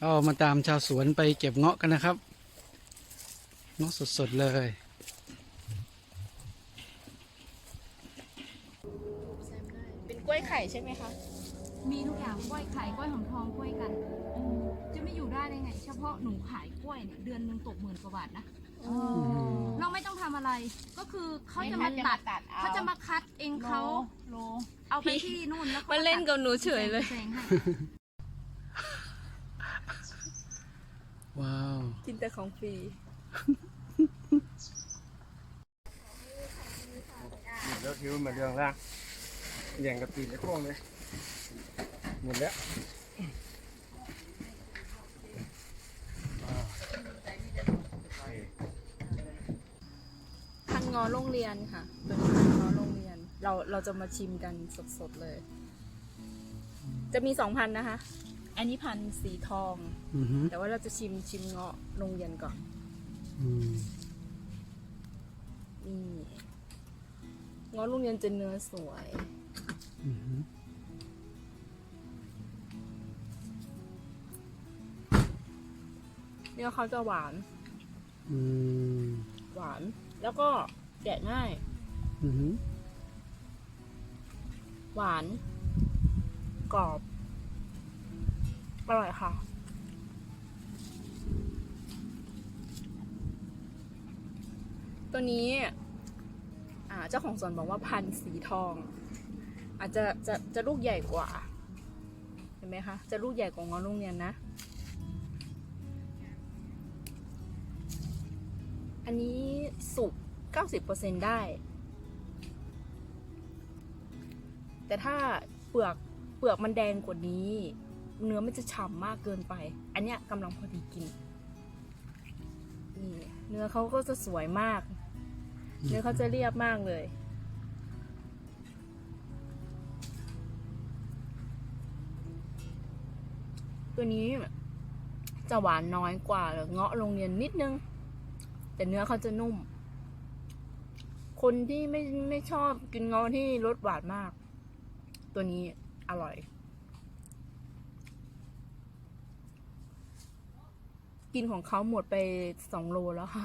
เอามาตามชาวสวนไปเก็บเงาะกันนะครับ เงาะสดๆเลย เป็นกล้วยไข่ใช่ไหมคะมีทุกอย่างกล้วยไข่กล้วยหอมทองกล้วยกันอืมจะไม่อยู่ได้ได้ไง เฉพาะหนูขายกล้วยเนี่ยเดือนหนึงตกหมื่นกว่าบาทนะมเราไม่ต้องทำอะไร ก็คือเขาจะให้มาเขาจะตัดมาตัดเอาเขาจะมาคัดเองเขาโลเอาไปที่นู่นแล้วขามาเล่นกับหนูเฉยเลย แซงๆให้ ว้าว กินแต่ของฟรีเดี๋ยวคิวเหมือนเรื่องล่างอย่างกับตีนไอ้พวกเลยหมดแล้วพันงอโรงเรียนค่ะเป็นพันงอโรงเรียน เราเราจะมาชิมกันสดๆเลย จะมีสองพันนะคะ อันนี้พันสีทอง อือหือแต่ว่าเราจะชิมชิมเงาะโรงเรียนก่อนอืมนี่เงาะโรงเรียนจะเนื้อสวย อือหือเนื้อเขาจะหวานอืมหวาน แล้วก็แกะง่าย อือหือหวาน กรอบ อร่อยค่ะ ตัวนี้เจ้าของสวนบอกว่าพันธุ์สีทอง อาจจะจะจะลูกใหญ่กว่า เห็นไหมคะ จะลูกใหญ่กว่างอโรงเรียนนะ อันนี้สุก90%ได้ แต่ถ้าเปลือกเปลือกมันแดงกว่านี้ เนื้อมันจะฉ่ำมากเกินไป อันเนี้ยกำลังพอดีกินนี่เนื้อเขาก็จะสวยมาก เนื้อเขาจะเรียบมากเลย ตัวนี้จะหวานน้อยกว่าเงาะโรงเรียนนิดนึง แต่เนื้อเขาจะนุ่ม คนที่ไม่ไม่ชอบกินเงาะที่รสหวานมาก ตัวนี้อร่อย กินของเขาหมดไปสองโลแล้วค่ะ